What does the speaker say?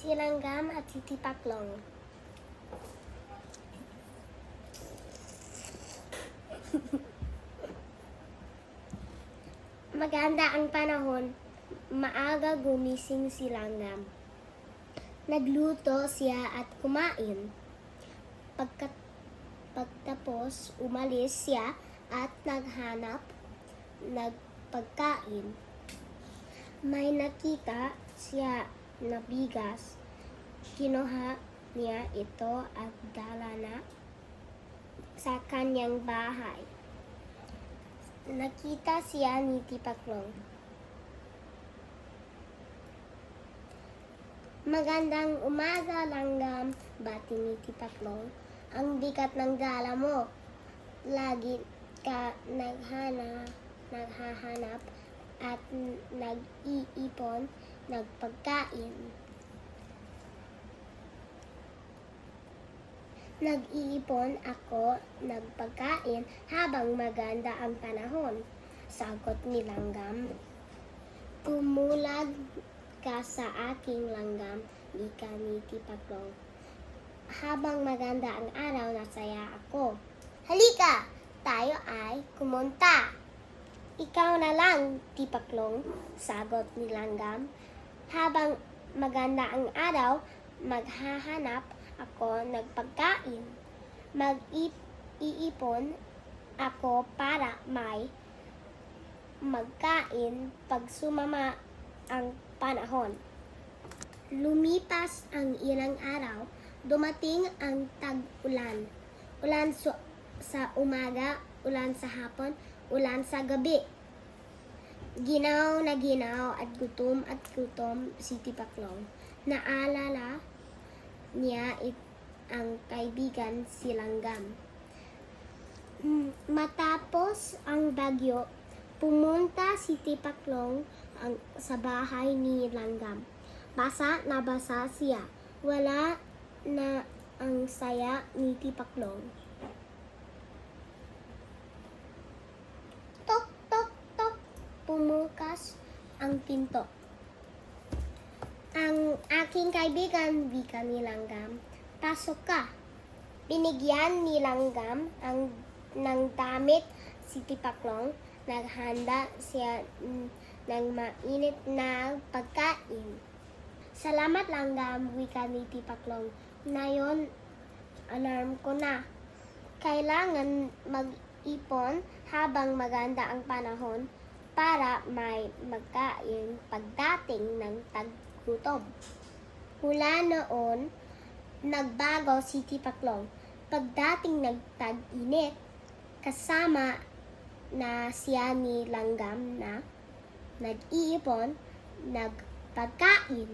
si Langgam at si Tipaklong. Maganda ang panahon. Maaga gumising si Langgam. Nagluto siya at kumain. Pagkat pagtapos, umalis siya at naghanap nagpagkain. May nakita siya na bigas. Kinuha niya ito at dala na sa kanyang bahay. Nakita siya ni Tipaklong. Magandang umaga, langgam, bati ni Tipaklong. Ang bigat ng dala mo. Lagi ka naghana, naghahanap at nag-iipon, nagpagkain. Nag-iipon ako nagpagkain habang maganda ang panahon. Sagot ni Langgam. Tumulag ka sa aking langgam, ika ni Tipaklong. Habang maganda ang araw, nasaya ako. Halika! Tayo ay kumunta. Ikaw na lang, Tipaklong, sagot ni Langgam. Habang maganda ang araw, maghahanap ako nagpagkain. Mag-iipon ako para may magkain pag sumama ang panahon. Lumipas ang ilang araw, dumating ang tag-ulan. Ulan su- sa umaga, ulan sa hapon, ulan sa gabi. Ginaw na ginaw at gutom at gutom si Tipaklong. Naalala niya it- ang kaibigan si Langgam. Mm, Matapos ang bagyo, pumunta si Tipaklong ang, sa bahay ni Langgam. Basa na basa siya. Wala na ang saya ni Tipaklong. Pumukas ang pinto. Ang aking kaibigan, wika ni Langgam, pasok ka. Binigyan ni Langgam ang ng damit si Tipaklong. Naghanda siya mm, ng mainit na pagkain. Salamat Langgam, wika ni Tipaklong. Ngayon, alarm ko na. Kailangan mag-ipon habang maganda ang panahon para may magkain pagdating ng taggutom. Mula noon, nagbago si Tipaklong. Pagdating ng tag-init, kasama na siya ni Langgam na nag-iipon, nagpagkain.